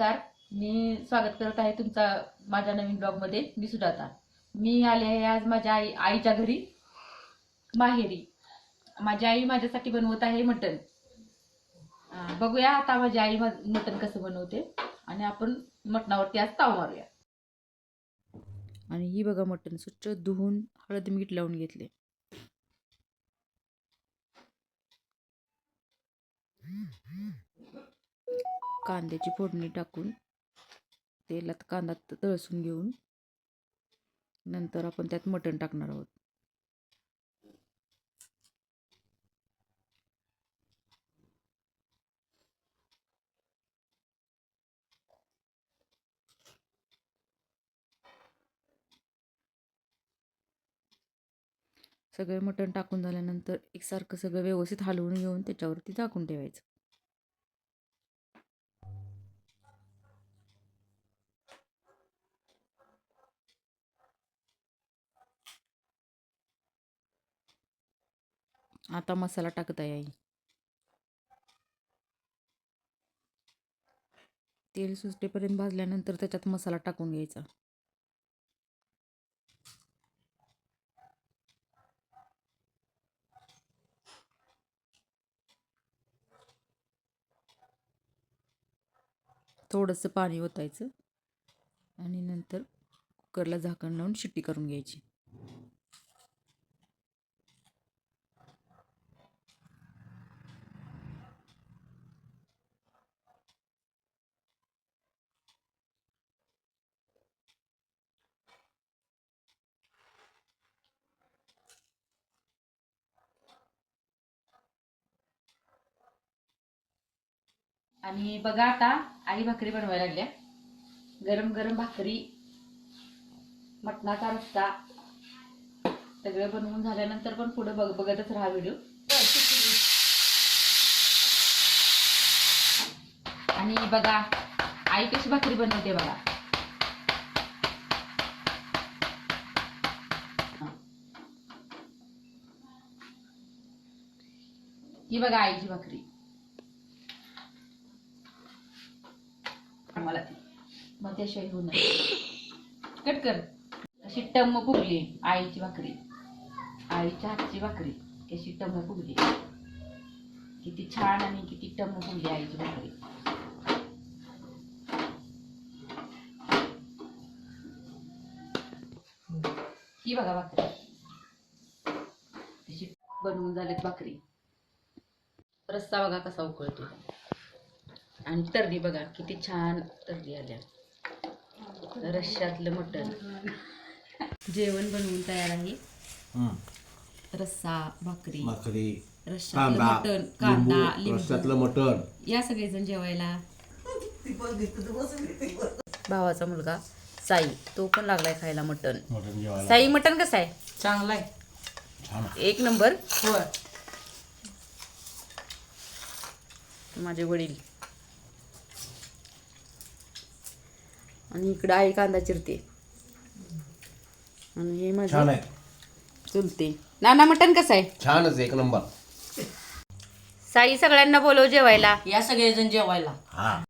नमस्कार. मी स्वागत करत आहे तुमचा माझ्या नवीन ब्लॉगमध्ये. मी सुजाता. मी आले आहे आज माझ्या आई आईच्या घरी. माहेरी. माझी आई माझ्यासाठी बनवत आहे मटण. बघूया आता माझी आई मटन मटण कसं बनवते. आणि आपण मटणावरती आज ताव मारूया. आणि ही बघा मटण स्वच्छ धुवून हळद मीठ लावून घेतले. कांद्याची फोडणी टाकून तेलात कांदा तळसून घेऊन नंतर आपण त्यात मटण टाकणार आहोत. सगळे मटण टाकून झाल्यानंतर एकसारखं सगळं व्यवस्थित हलवून घेऊन त्याच्यावरती झाकून ठेवायचं. आता मसाला टाकत आहे आई. तेल सुटेपर्यंत भाजल्यानंतर त्याच्यात मसाला टाकून घ्यायचा. थोडंसं पाणी ओतायचं. आणि नंतर कुकरला झाकण लावून शिट्टी करून घ्यायची. आणि बघा आता आई भाकरी बनवायला लागल्या. गरम गरम भाकरी मटणाचा रस्ता सगळं बनवून झाल्यानंतर पण पुढे बघ बघतच राहा व्हिडिओ आणि बघा आई कशी भाकरी बनवते बघा. ही बघा आईची भाकरी. मला ती मग त्याशिवाय होणार कट कर. अशी टम्म फुगली आईची भाकरी. आईच्या हातची भाकरी. कशी टम्म फुगली. किती छान आणि किती टम्म फुगली आईची भाकरी. ही बघा भाकरी. तशी बनवून झालेत भाकरी. रस्सा बघा कसा उकळतो. आणि तर्री बघा किती छान तर्री आल्या. रश्श्यातलं मटण. जेवण बनवून तयार आहे. हं. रस्सा भाकरी भाकरी रश्श्यातलं कांदा मटण कांदा लिंबू. रस्त्यातलं मटण. या सगळेजण जेवायला. भावाचा मुलगा साई तो पण लागलाय खायला मटण. मटण जेवायला. साई मटण कसं आहे? चांगला आहे. छान एक नंबर. होय. माझे वडील. आणि इकडं आई कांदा चिरते. आणि हे छान माझे आहे. चुलते. नाना मटण कसं आहे? छानच एक नंबर. साई सगळ्यांना बोलव जेवायला. या सगळेजण जेवायला. हा.